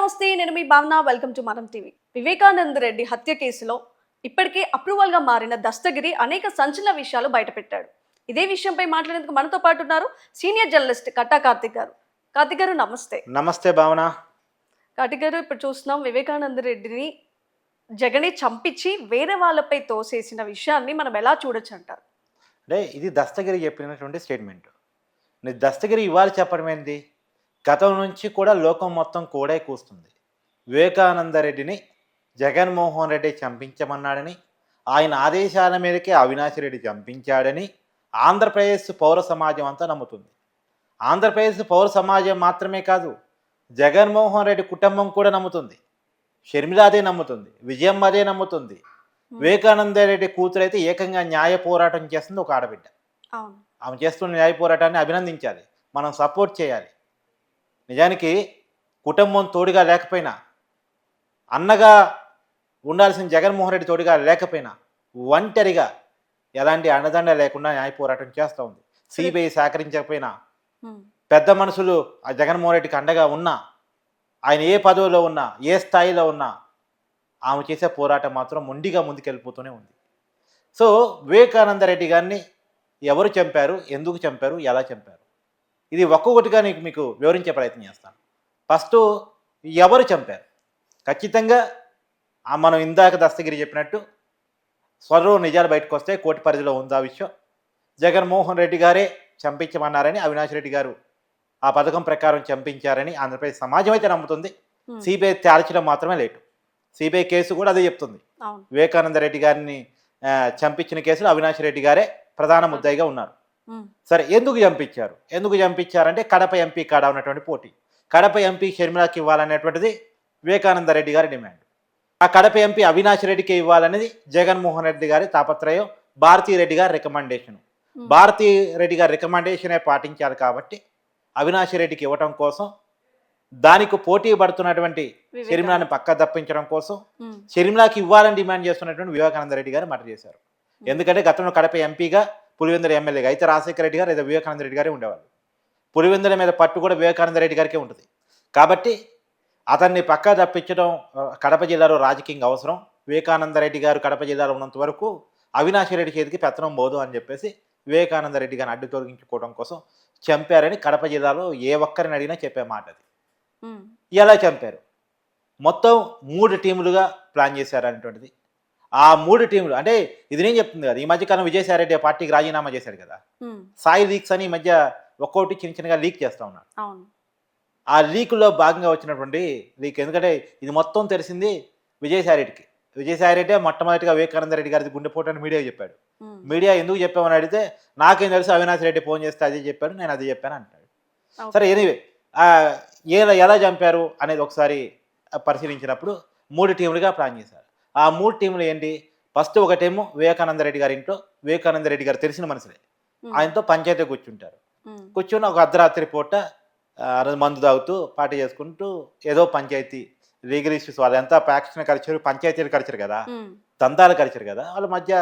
నమస్తే నేను మీ భావన. వెల్కమ్ టు మనం టీవీ. వివేకానంద రెడ్డి హత్య కేసులో ఇప్పటికే అప్రూవల్గా మారిన దస్తగిరి అనేక సంచలన విషయాలు బయటపెట్టాడు. ఇదే విషయంపై మాట్లాడేందుకు మనతో పాటు ఉన్నారు సీనియర్ జర్నలిస్ట్ కట్టా కార్తిక్ గారు. కార్తిక్ గారు నమస్తే. నమస్తే భావన. కార్తిక్ గారు ఇప్పుడు చూస్తున్నాం వివేకానంద రెడ్డిని జగనే చంపించి వేరే వాళ్ళపై తోసేసిన విషయాన్ని మనం ఎలా చూడొచ్చు అంటారు? అంటే ఇది దస్తగిరి చెప్పినటువంటి స్టేట్మెంట్. దస్తగిరి ఇవాళ చెప్పడం ఏంది? గతం నుంచి కూడా లోకం మొత్తం కూడా కూస్తుంది. వివేకానంద రెడ్డిని జగన్మోహన్ రెడ్డి చంపించమన్నాడని ఆయన ఆదేశాల మేరకే అవినాష్ రెడ్డి చంపించాడని ఆంధ్రప్రదేశ్ పౌర సమాజం అంతా నమ్ముతుంది. ఆంధ్రప్రదేశ్ పౌర సమాజం మాత్రమే కాదు జగన్మోహన్ రెడ్డి కుటుంబం కూడా నమ్ముతుంది. షర్మిల అదే నమ్ముతుంది విజయమ్మ అదే నమ్ముతుంది. వివేకానంద రెడ్డి కూతురు అయితే ఏకంగా న్యాయ పోరాటం చేస్తుంది ఒక ఆడబిడ్డ. ఆమె చేస్తున్న న్యాయ పోరాటాన్ని అభినందించాలి. మనం సపోర్ట్ చేయాలి. నిజానికి కుటుంబం తోడుగా లేకపోయినా అన్నగా ఉండాల్సిన జగన్మోహన్ రెడ్డి తోడుగా లేకపోయినా ఒంటరిగా ఎలాంటి అండదండ లేకుండా న్యాయ పోరాటం చేస్తూ ఉంది. సిబిఐ సహకరించకపోయినా పెద్ద మనుషులు ఆ జగన్మోహన్ రెడ్డికి అండగా ఉన్నా ఆయన ఏ పదవిలో ఉన్నా ఏ స్థాయిలో ఉన్నా ఆమె చేసే పోరాటం మాత్రం మొండిగా ముందుకెళ్ళిపోతూనే ఉంది. సో వివేకానంద రెడ్డి గారిని ఎవరు చంపారు ఎందుకు చంపారు ఎలా చంపారు? ఇది ఒక్కొక్కటిగా నీకు మీకు వివరించే ప్రయత్నం చేస్తాను. ఫస్ట్ ఎవరు చంపారు? ఖచ్చితంగా మనం ఇందాక దస్తగిరి చెప్పినట్టు స్వరం నిజాలు బయటకు వస్తే కోర్టు పరిధిలో ఉంది విషయం. జగన్మోహన్ రెడ్డి గారే చంపించమన్నారని అవినాష్ రెడ్డి గారు ఆ పథకం ప్రకారం చంపించారని ఆంధ్రప్రదేశ్ సమాజం అయితే నమ్ముతుంది. సిబిఐ తేల్చడం మాత్రమే లేటు. సిబిఐ కేసు కూడా అదే చెప్తుంది. వివేకానంద రెడ్డి గారిని చంపించిన కేసులో అవినాష్ రెడ్డి గారే ప్రధాన ముద్దాయిగా ఉన్నారు. సరే ఎందుకు చంపించారు? ఎందుకు చంపించారంటే కడప ఎంపీ కాడ ఉన్నటువంటి పోటీ. కడప ఎంపీ షర్మిలాకి ఇవ్వాలనేటువంటిది వివేకానంద రెడ్డి గారి డిమాండ్. ఆ కడప ఎంపీ అవినాష్ రెడ్డికి ఇవ్వాలనేది జగన్మోహన్ రెడ్డి గారి తాపత్రయం భారతీ రెడ్డి గారి రికమెండేషన్ భారతీ రెడ్డి గారి రికమెండేషనే పాటించారు కాబట్టి అవినాష్ రెడ్డికి ఇవ్వటం కోసం దానికి పోటీ పడుతున్నటువంటి షర్మిలాని పక్క తప్పించడం కోసం షర్మిలాకి ఇవ్వాలని డిమాండ్ చేస్తున్నటువంటి వివేకానంద రెడ్డి గారు మర్డర్ చేశారు. ఎందుకంటే గతంలో కడప ఎంపీగా పులివెందుల ఎమ్మెల్యేగా అయితే రాజశేఖర రెడ్డి గారు లేదా వివేకానంద రెడ్డి గారే ఉండేవాళ్ళు. పులివెందుల మీద పట్టు కూడా వివేకానంద రెడ్డి గారికే ఉంటుంది. కాబట్టి అతన్ని పక్కా తప్పించడం కడప జిల్లాలో రాజకీయంగా అవసరం. వివేకానంద రెడ్డి గారు కడప జిల్లాలో ఉన్నంత వరకు అవినాష్ రెడ్డి చేతికి పెత్తనం పోదు అని చెప్పేసి వివేకానంద రెడ్డి గారిని అడ్డు తొలగించుకోవడం కోసం చంపారని కడప జిల్లాలో ఏ ఒక్కరిని అడిగినా చెప్పే మాట అది. ఎలా చంపారు? మొత్తం మూడు టీములుగా ప్లాన్ చేశారనేటువంటిది ఆ మూడు టీములు అంటే ఇది నేను చెప్తుంది కదా ఈ మధ్యకాలం విజయసాయిరెడ్డి ఆ పార్టీకి రాజీనామా చేశాడు కదా. సాయి లీక్స్ అని ఈ మధ్య ఒక్కొక్కటి చిన్న చిన్నగా లీక్ చేస్తూ ఉన్నాడు. ఆ లీకులో భాగంగా వచ్చినటువంటి లీక్ ఎందుకంటే ఇది మొత్తం తెలిసింది విజయసాయిరెడ్డికి విజయసాయిరెడ్డి మొట్టమొదటిగా వివేకానంద రెడ్డి గారిది గుండెపోటు అని మీడియా చెప్పాడు. మీడియా ఎందుకు చెప్పామని అడిగితే నాకేం తెలుసు అవినాష్ రెడ్డి ఫోన్ చేస్తే అదే చెప్పాడు నేను అదే చెప్పాను అంటాడు. సరే ఎనీవే ఎలా ఎలా చంపారు అనేది ఒకసారి పరిశీలించినప్పుడు మూడు టీములుగా ప్లాన్ చేశారు. ఆ మూడు టీములు ఏంటి? ఫస్ట్ ఒకటేమో వివేకానంద రెడ్డి గారి ఇంట్లో వివేకానంద రెడ్డి గారు తెలిసిన మనుషులే. ఆయనతో పంచాయతీ కూర్చుంటారు. కూర్చొని ఒక అర్ధరాత్రి పూట మందు తాగుతూ పార్టీ చేసుకుంటూ ఏదో పంచాయతీ లీగల్ ఇష్యూస్ వాళ్ళంతా ప్యాక్షన్ కల్చర్ పంచాయతీలు కల్చర్ కదా. దంతాలు కల్చర్ కదా. వాళ్ళ మధ్య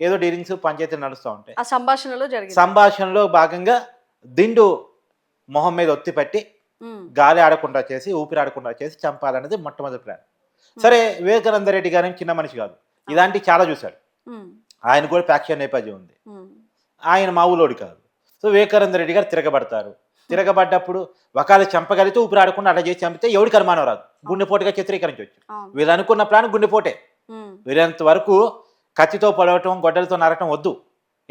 ఏదో డీలింగ్స్ పంచాయతీలు నడుస్తూ ఉంటాయి. సంభాషణలో జరిగింది. సంభాషణలో భాగంగా దిండు మొహం మీద ఒత్తి పెట్టి గాలి ఆడకుండా చేసి ఊపిరి ఆడకుండా చేసి చంపాలన్నది మొట్టమొదటి ప్లాన్. సరే వివేకానంద రెడ్డి గారి చిన్న మనిషి కాదు. ఇలాంటి చాలా చూశాడు. ఆయన కూడా ప్యాక్షన్ నేపథ్యం ఉంది. ఆయన మావులోడు కాదు. సో వివేకానంద రెడ్డి గారు తిరగబడతారు. తిరగబడ్డప్పుడు ఒకవేళ చంపగలిగితే ఊపిరి ఆడకుండా అలా చేసి చంపితే ఎవడికి అనుమానం రాదు. గుండెపోటుగా చిత్రీకరించవచ్చు. వీళ్ళు అనుకున్న ప్లాన్ గుండెపోటే. వీరంత వరకు కత్తితో పొడవటం గొడ్డలతో నరకటం వద్దు.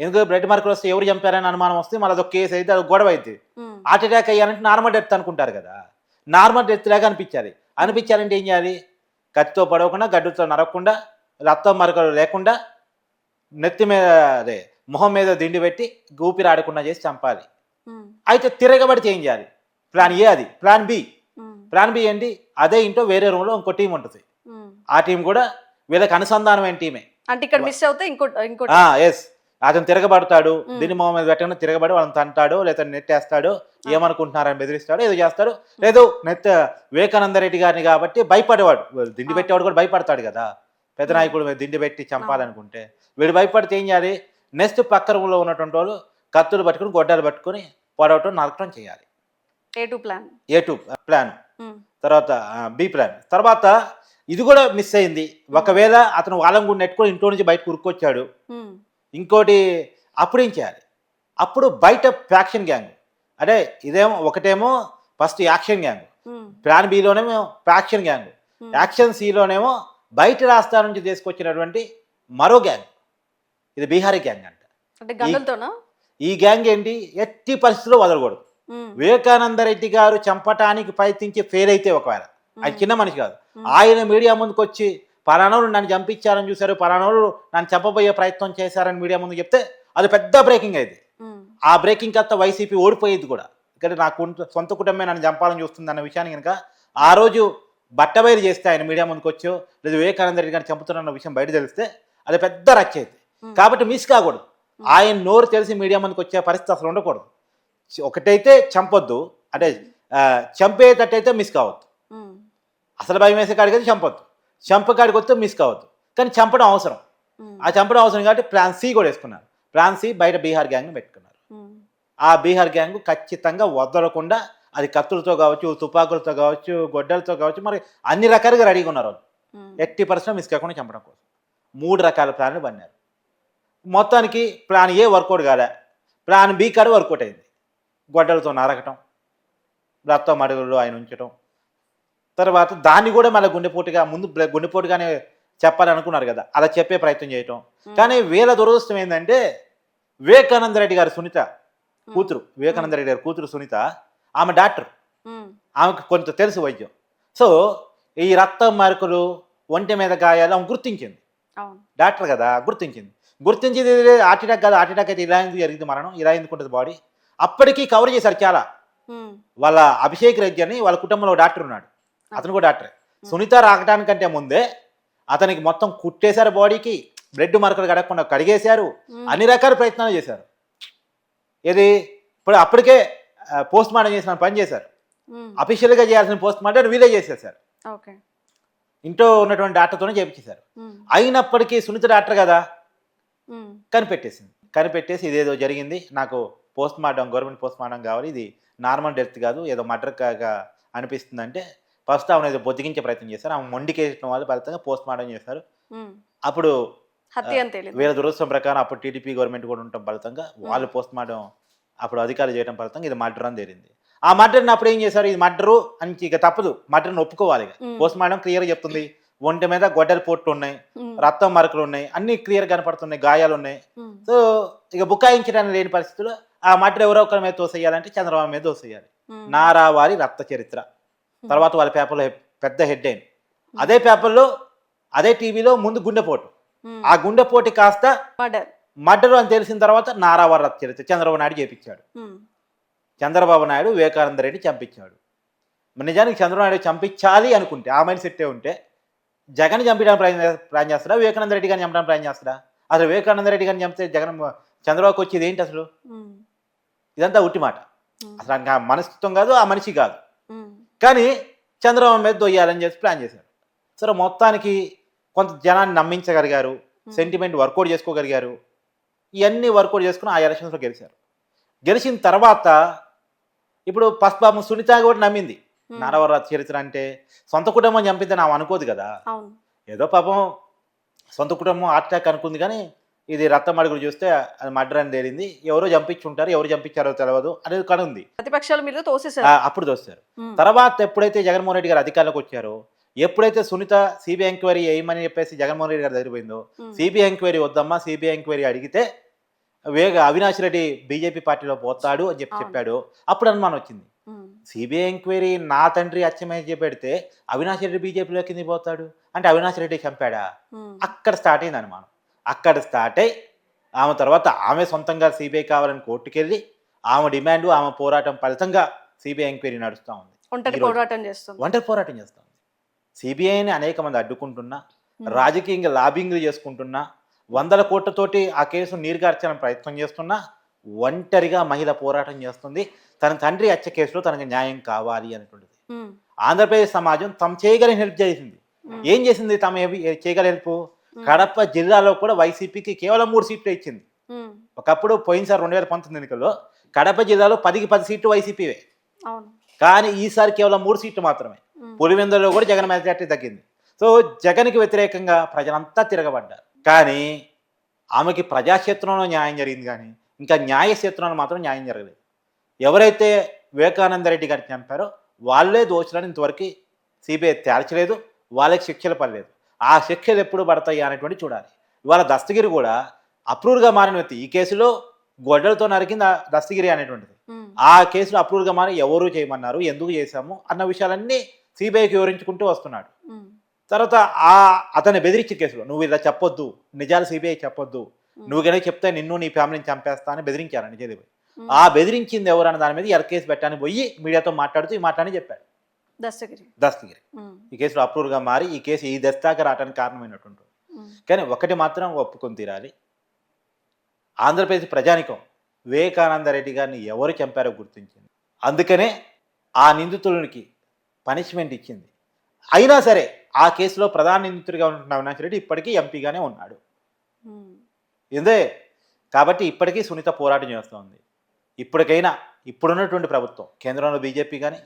ఎందుకు బ్లడ్ మార్కులు వస్తే ఎవరు చంపారని అనుమానం వస్తే మళ్ళీ అదొక కేసు అయితే అది గొడవ అయితే హార్ట్ అటాక్ అయ్యారంటే నార్మల్ డెత్ అనుకుంటారు కదా. నార్మల్ డెత్ లాగా అనిపించాలి. అనిపించాలంటే ఏం చేయాలి? కత్తితో పడవకుండా గడ్డుతో నరకకుండా రక్తం మరకలు లేకుండా నెత్తి మీద అదే మొహం మీద దిండి పెట్టి ఊపిరి ఆడకుండా చేసి చంపాలి. అయితే తిరగబడితే ఏం చేయాలి? ప్లాన్ ఏ అది? Plan B? ప్లాన్ బి ఏంటి? అదే ఇంట్లో వేరే రూమ్లో ఇంకో టీం ఉంటుంది. ఆ టీం కూడా వీళ్ళకి అనుసంధానమైన టీమే. అంటే ఇక్కడ మిస్ అవుతే ఇంకోటి. ఇంకోటి ఎస్ అతను తిరగబడతాడు. దీని మొహం మీద పెట్టకుండా తిరగబడి వాళ్ళని తంటాడు లేదా నెట్టేస్తాడు ఏమనుకుంటున్నారని బెదిరిస్తాడు ఏదో చేస్తాడు. లేదు నెత్త వివేకానంద రెడ్డి గారిని కాబట్టి భయపడేవాడు. వీడు దిండి. పెట్టేవాడు కూడా భయపడతాడు కదా. పెద్ద నాయకుడు మీద దిండి పెట్టి చంపాలనుకుంటే. వీడు భయపడితే ఏం చేయాలి? నెక్స్ట్ పక్క రూమ్లో ఉన్నటువంటి వాళ్ళు కత్తులు పట్టుకుని గొడ్డలు పట్టుకుని పొడవటం నరకటం చేయాలి. A two plan? A two plan? తర్వాత బి ప్లాన్. తర్వాత ఇది కూడా మిస్ అయింది. ఒకవేళ అతను వాళ్ళం కూడా నెట్టుకొని ఇంట్లో నుంచి బయటకు ఉరుక్కొచ్చాడు. ఉమ్, ఇంకోటి అప్పుడు ఏం చేయాలి అప్పుడు బయట ఫ్యాక్షన్ గ్యాంగ్ అంటే ఇదేమో ఒకటేమో ఫస్ట్ యాక్షన్ గ్యాంగ్ ప్లాన్ బిలోనేమో ఫ్యాక్షన్ గ్యాంగ్ యాక్షన్ సిలోనేమో బయట రాష్ట్రాల నుంచి తీసుకొచ్చినటువంటి మరో గ్యాంగ్ ఇది బీహారీ గ్యాంగ్ అంట. ఈ గ్యాంగ్ ఏంటి? ఎట్టి పరిస్థితుల్లో వదలకూడదు. వివేకానంద రెడ్డి గారు చంపటానికి ప్రయత్నించి ఫెయిల్ అయితే ఒకవేళ ఆయన చిన్న మనిషి కాదు. ఆయన మీడియా ముందుకు వచ్చి పలానోళ్ళు నన్ను చంపించారని చూశారు పలానోళ్ళు నన్ను చంపబోయే ప్రయత్నం చేశారని మీడియా ముందు చెప్తే అది పెద్ద బ్రేకింగ్ అయింది. ఆ బ్రేకింగ్ కత్త వైసీపీ ఓడిపోయేది కూడా. ఇక్కడ నా సొంత కుటుంబమే నన్ను చంపాలని చూస్తుంది అన్న విషయాన్ని కనుక ఆ రోజు బట్టబయలు చేస్తే ఆయన మీడియా ముందుకు వచ్చో లేదా వివేకానంద రెడ్డి గారిని చంపుతున్న విషయం బయట తెలిస్తే అది పెద్ద రచ్చైంది ఉమ్, కాబట్టి మిస్ కాకూడదు. ఆయన నోరు తెలిసి మీడియా ముందుకు వచ్చే పరిస్థితి అసలు ఉండకూడదు. ఒకటైతే చంపొద్దు. అంటే చంపేటట్టయితే మిస్ కావద్దు. అసలు భయం వేసే కాడికి అయితే చంపొద్దు. చంపకాడికి వస్తే మిస్ కావద్దు. కానీ చంపడం అవసరం. ఆ చంపడం అవసరం కాబట్టి ప్లాన్ సి కూడా వేసుకున్నారు. ప్లాన్ సి బయట బీహార్ గ్యాంగ్ పెట్టుకున్నారు. ఆ బీహార్ గ్యాంగ్ ఖచ్చితంగా వదలకుండా అది కత్తులతో కావచ్చు తుపాకులతో కావచ్చు గొడ్డలతో కావచ్చు మరి అన్ని రకాలుగా రెడీగా ఉన్నారు వాళ్ళు. ఎట్టి పరిస్థితుల్లో మిస్ కాకుండా చంపడం కోసం. మూడు రకాల ప్లాన్లు పన్నారు మొత్తానికి ప్లాన్ ఏ వర్కౌట్ కాలే. ప్లాన్ బి కాడ వర్కౌట్ అయింది. గొడ్డలతో నరకటం రక్తం అడుగుల్లో ఆయన ఉంచటం తర్వాత దాన్ని కూడా మళ్ళీ గుండెపోటుగా ముందు గుండెపోటుగానే చెప్పాలనుకున్నారు కదా. అలా చెప్పే ప్రయత్నం చేయటం. కానీ వీళ్ళ దురదృష్టం ఏంటంటే వివేకానంద రెడ్డి గారి సునీత కూతురు. వివేకానంద రెడ్డి గారి కూతురు సునీత ఆమె డాక్టర్. ఆమెకు కొంత తెలుసు వైద్యం. సో ఈ రక్తం మరకలు ఒంటి మీద గాయాలు ఆమె గుర్తించింది. డాక్టర్ కదా గుర్తించింది. గుర్తించింది హార్ట్ అటాక్ కాదు హార్ట్ అటాక్ అయితే ఇలా ఎందుకు జరిగింది మరణం? ఇలా ఎందుకు ఉంటుంది బాడీ? అప్పటికీ కవర్ చేశారు చాలా. వాళ్ళ అభిషేక్ రెడ్డి అని వాళ్ళ కుటుంబంలో డాక్టర్ ఉన్నాడు. అతను కూడా డాక్టరే. సునీత రాకడానికంటే ముందే అతనికి మొత్తం కుట్టేశారు బాడీకి బ్లడ్ మరకలు కడగకుండా కడిగేశారు అన్ని రకాల ప్రయత్నాలు చేశారు. ఇది ఇప్పుడు అప్పటికే పోస్ట్ మార్టం చేసిన పని చేశారు. అఫీషియల్గా చేయాల్సిన పోస్ట్ మార్టం వీలే చేసేసారు ఓకే. ఇంట్లో ఉన్నటువంటి డాక్టర్తోనే చేపించేశారు. అయినప్పటికీ సునీత డాక్టర్ కదా? కనిపెట్టేసింది. కనిపెట్టేసి ఇదేదో జరిగింది. నాకు post mortem government post mortem కావాలి. ఇది నార్మల్ డెత్ కాదు. ఏదో మర్డర్ కాగా అనిపిస్తుంది అంటే ఫస్ట్ ఏదో బొద్దిగించే ప్రయత్నం చేశారు. ఆమె మొండికేసిన వాళ్ళు ఫలితంగా పోస్ట్ మార్టం చేశారు. అప్పుడు వీళ్ళ దురదృష్టం ప్రకారం అప్పుడు టీడీపీ గవర్నమెంట్ కూడా ఉండటం ఫలితంగా వాళ్ళు పోస్ట్ మార్టం అప్పుడు అధికారులు చేయడం ఫలితంగా ఇది మర్డర్ అని తేలింది. ఆ మర్డర్ని అప్పుడు ఏం చేశారు? ఇది మర్డరు అని ఇక తప్పదు. మర్డర్ని ఒప్పుకోవాలి పోస్ట్ మార్టం క్లియర్గా చెప్తుంది. ఒంటి మీద గొడ్డల పొట్టు ఉన్నాయి. రక్తం మరకలు ఉన్నాయి. అన్ని క్లియర్ కనపడుతున్నాయి. గాయాలు ఉన్నాయి. సో ఇక బుకాయించడానికి లేని పరిస్థితుల్లో ఆ మర్డర్ ఎవరో ఒకరి మీద తోసేయాలంటే చంద్రబాబు మీద తోసేయాలి నారావారి రక్త చరిత్ర. తర్వాత వాళ్ళ పేపర్లో పెద్ద హెడ్ అయింది అదే పేపర్లో అదే టీవీలో ముందు గుండెపోటు. ఆ గుండెపోటు కాస్త మర్డర్. అని తెలిసిన తర్వాత నారావారి చరిత్ర చంద్రబాబు నాయుడు చేపించాడు. చంద్రబాబు నాయుడు వివేకానంద రెడ్డి చంపించాడు. నిజానికి చంద్రబాబు నాయుడు చంపించాలి అనుకుంటే ఆ మైండ్ సెట్టే ఉంటే జగన్ చంపడానికి ప్లాన్ చే- ప్లాన్ చేస్తాడా? వివేకానంద రెడ్డి గారిని చంపడానికి ప్లాన్ చేస్తాడా? అసలు వివేకానంద రెడ్డి గారిని చంపితే జగన్ చంద్రబాబుకి వచ్చేది ఏంటి అసలు? ఇదంతా ఉట్టి మాట. అసలు మనస్తత్వం కాదు ఆ మనిషి కాదు. కానీ చంద్రబాబు మీద దొయ్యాలని చెప్పి ప్లాన్ చేశారు. సరే మొత్తానికి కొంత జనాన్ని నమ్మించగలిగారు సెంటిమెంట్ వర్కౌట్ చేసుకోగలిగారు ఇవన్నీ వర్కౌట్ చేసుకుని ఆ ఎలక్షన్స్లో గెలిచారు. గెలిచిన తర్వాత ఇప్పుడు పాపం సునీత కూడా నమ్మింది. నారవర చరిత్ర అంటే సొంత కుటుంబం చంపిద్దని ఆమె అనుకోదు కదా. ఏదో పాపం సొంత కుటుంబం హార్ట్ అటాక్ అనుకుంది కానీ ఇది రక్తం అడుగులు చూస్తే అది మర్డర్ అని తేలింది. ఎవరో చంపించుంటారు ఎవరు చంపించారో తెలియదు అనేది కానీ ఉంది ప్రతిపక్షాల మీద తోసేశారు. ఆ, అప్పుడు దోస్తారు ఉమ్, తర్వాత ఎప్పుడైతే జగన్మోహన్ రెడ్డి గారు అధికారంలోకి వచ్చారో ఎప్పుడైతే సునీత సిబిఐ ఎంక్వైరీ వేయమని చెప్పేసి జగన్మోహన్ రెడ్డి గారి దగ్గర పోయిందో సిబిఐ ఎంక్వైరీ వద్దమ్మా సిబిఐ ఎంక్వైరీ అడిగితే వేగ అవినాష్ రెడ్డి బీజేపీ పార్టీలో పోతాడు అని చెప్పి. చెప్పాడు. అప్పుడు అనుమానం వచ్చింది. సిబిఐ ఎంక్వైరీ నా తండ్రి అచ్చమయ్య పెడితే అవినాష్ రెడ్డి బీజేపీలో కింద పోతాడు? అంటే అవినాష్ రెడ్డి చంపాడా? అక్కడ స్టార్ట్ అయింది అనుమానం. అక్కడ స్టార్ట్ అయ్యి ఆమె తర్వాత ఆమె సొంతంగా సిబిఐ కావాలని కోర్టుకెళ్ళి ఆమె డిమాండ్ ఆమె పోరాటం ఫలితంగా సిబిఐ ఎంక్వైరీ నడుస్తూ ఉంది. ఒంటరి. పోరాటం చేస్తుంది. ఒంటరి పోరాటం చేస్తూ ఉంది. సిబిఐని అనేక మంది అడ్డుకుంటున్నా రాజకీయంగా లాబింగ్లు చేసుకుంటున్నా వందల కోట్లతోటి ఆ కేసు నీరుగార్చాలని ప్రయత్నం చేస్తున్నా ఒంటరిగా మహిళ పోరాటం చేస్తుంది. తన తండ్రి హత్య కేసులో తనకు న్యాయం కావాలి అనేటువంటిది. ఆంధ్రప్రదేశ్ సమాజం తమ చేయగలిగిన హెల్ప్ చేసింది. ఏం చేసింది తమ చేయగల హెల్ప్? కడప జిల్లాలో కూడా వైసీపీకి కేవలం మూడు సీట్లు ఇచ్చింది. ఒకప్పుడు పోయినసారి రెండు వేల పంతొమ్మిది ఎన్నికల్లో కడప జిల్లాలో పదికి పది సీట్లు వైసీపీవే. కానీ ఈసారి కేవలం మూడు సీట్లు మాత్రమే. పులివెందులో కూడా జగన్ మెజార్టీ తగ్గింది. సో జగన్కి వ్యతిరేకంగా ప్రజలంతా తిరగబడ్డారు. కానీ ఆమెకి ప్రజాక్షేత్రంలో న్యాయం జరిగింది కానీ ఇంకా న్యాయక్షేత్రంలో మాత్రం న్యాయం జరగలేదు. ఎవరైతే వివేకానంద రెడ్డి గారిని చంపారో వాళ్ళే దోషులని ఇంతవరకు సిబిఐ తేల్చలేదు వాళ్ళకి శిక్షలు పడలేదు. ఆ శిక్షలు ఎప్పుడు పడతాయి అనేటువంటి చూడాలి. ఇవాళ దస్తగిరి కూడా అప్రూవ్గా మారిన వ్యక్తి. ఈ కేసులో గొడ్డలతో నరికింది ఆ దస్తగిరి అనేటువంటిది. ఆ కేసులో అప్రూవ్గా మారి ఎవరు చేయమన్నారు ఎందుకు చేశాము అన్న విషయాలన్నీ సిబిఐకి వివరించుకుంటూ వస్తున్నాడు. తర్వాత ఆ అతన్ని బెదిరించే కేసులో నువ్వు ఇలా చెప్పొద్దు. నిజాలు సిబిఐ చెప్పొద్దు. నువ్వు కనుక చెప్తే నిన్ను నీ ఫ్యామిలీని చంపేస్తా అని బెదిరించారు నిజదేవి. ఆ బెదిరించింది ఎవరు అన్న దాని మీద ఎర్ కేసు పెట్టాలని పోయి మీడియాతో మాట్లాడుతూ ఈ మాట్లాడి చెప్పాడు. దస్తగిరి. ఈ కేసులో అప్రూవ్గా మారి ఈ కేసు ఈ దస్తాక రావడానికి కారణమైనటువంటి. కానీ ఒకటి మాత్రం ఒప్పుకొని తీరాలి. ఆంధ్రప్రదేశ్ ప్రజానికం వివేకానంద రెడ్డి గారిని ఎవరు చంపారో గుర్తించింది. అందుకనే ఆ నిందితులకి పనిష్మెంట్ ఇచ్చింది. అయినా సరే ఆ కేసులో ప్రధాన నిందితుడిగా ఉంటున్న అవినాష్ రెడ్డి ఇప్పటికీ ఎంపీగానే ఉన్నాడు. ఇదే కాబట్టి ఇప్పటికీ సునీత పోరాటం చేస్తోంది. ఇప్పటికైనా ఇప్పుడున్నటువంటి ప్రభుత్వం కేంద్రంలో బీజేపీ కానీ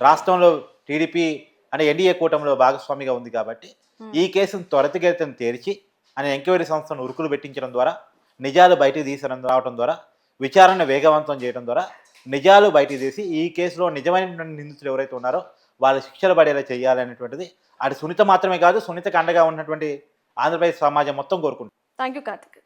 రాష్ట్రంలో టీడీపీ అనే ఎన్డీఏ కూటమిలో భాగస్వామిగా ఉంది కాబట్టి ఉమ్. ఈ కేసును త్వరితగతిన తేల్చి అనే ఎంక్వైరీ సంస్థను ఉరుకులు పెట్టించడం ద్వారా నిజాలు బయటకు తీసడం రావడం ద్వారా విచారణ వేగవంతం చేయడం ద్వారా నిజాలు బయటకు తీసి ఈ కేసులో నిజమైనటువంటి నిందితులు ఎవరైతే ఉన్నారో వాళ్ళ శిక్షలు పడేలా చేయాలనేటువంటిది అది సునీత మాత్రమే కాదు సునీతకు అండగా ఉన్నటువంటి ఆంధ్రప్రదేశ్ సమాజం మొత్తం కోరుకుంటుంది థ్యాంక్ యూ కార్తిక్